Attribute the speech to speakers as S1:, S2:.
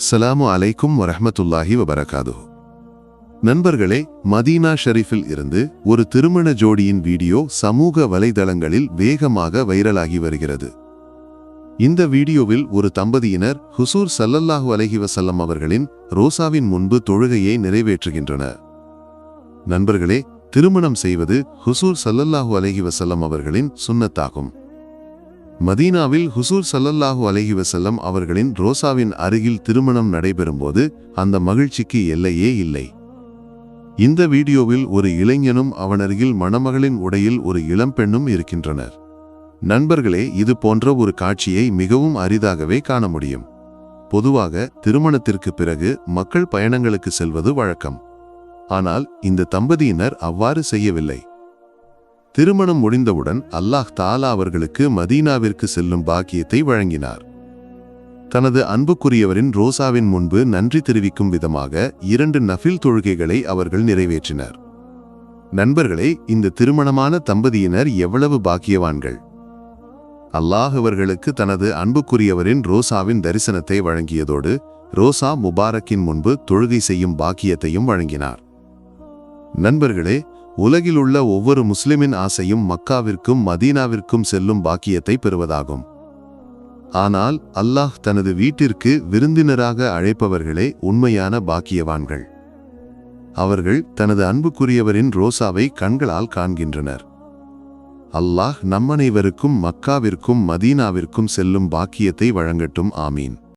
S1: அஸ்ஸலாமு அலைக்கும் வரஹ்மத்துல்லாஹி வபரகாதுஹு. நண்பர்களே மதீனா ஷெரீஃபில் இருந்து ஒரு திருமண ஜோடியின் வீடியோ சமூக வலைதளங்களில் வேகமாக வைரலாகி வருகிறது. இந்த வீடியோவில் ஒரு தம்பதியினர் ஹுசூர் சல்லல்லாஹு அலைஹி வஸல்லம் அவர்களின் ரோசாவின் முன்பு தொழுகையை நிறைவேற்றுகின்றனர் நண்பர்களே திருமணம் செய்வது ஹுசூர் சல்லல்லாஹு அலைஹி வஸல்லம் அவர்களின் சுன்னத்தாகும் மதீனாவில் ஹுசூர் சல்லல்லாஹு அலஹி வசல்லம் அவர்களின் ரோசாவின் அருகில் திருமணம் நடைபெறும்போது அந்த மகிழ்ச்சிக்கு எல்லையே இல்லை. இந்த வீடியோவில் ஒரு இளைஞனும் அவனருகில் மணமகளின் உடையில் ஒரு இளம்பெண்ணும் இருக்கின்றனர். நண்பர்களே இது போன்ற ஒரு காட்சியை மிகவும் அரிதாகவே காண முடியும். பொதுவாக திருமணத்திற்கு பிறகு மக்கள் பயணங்களுக்கு செல்வது வழக்கம். ஆனால் இந்த தம்பதியினர் அவ்வாறு செய்யவில்லை. திருமணம் முடிந்தவுடன் அல்லாஹ் தாலா அவர்களுக்கு மதீனாவிற்கு செல்லும் பாக்கியத்தை வழங்கினார். தனது அன்புக்குரியவரின் ரோசாவின் முன்பு நன்றி தெரிவிக்கும் விதமாக இரண்டு நஃபில் தொழுகைகளை அவர்கள் நிறைவேற்றினர். நண்பர்களே இந்த திருமணமான தம்பதியினர் எவ்வளவு பாக்கியவான்கள். அல்லாஹ் அவர்களுக்கு தனது அன்புக்குரியவரின் ரோசாவின் தரிசனத்தை வழங்கியதோடு ரோசா முபாரக்கின் முன்பு தொழுகை செய்யும் பாக்கியத்தையும் வழங்கினார். நண்பர்களே உலகிலுள்ள ஒவ்வொரு முஸ்லிமின் ஆசையும் மக்காவிற்கும் மதீனாவிற்கும் செல்லும் பாக்கியத்தை பெறுவதாகும். ஆனால் அல்லாஹ் தனது வீட்டிற்கு விருந்தினராக அழைப்பவர்களே உண்மையான பாக்கியவான்கள். அவர்கள் தனது அன்புக்குரியவரின் ரோசாவை கண்களால் காண்கின்றனர். அல்லாஹ் நம்மனைவருக்கும் மக்காவிற்கும் மதீனாவிற்கும் செல்லும் பாக்கியத்தை வழங்கட்டும் ஆமீன்.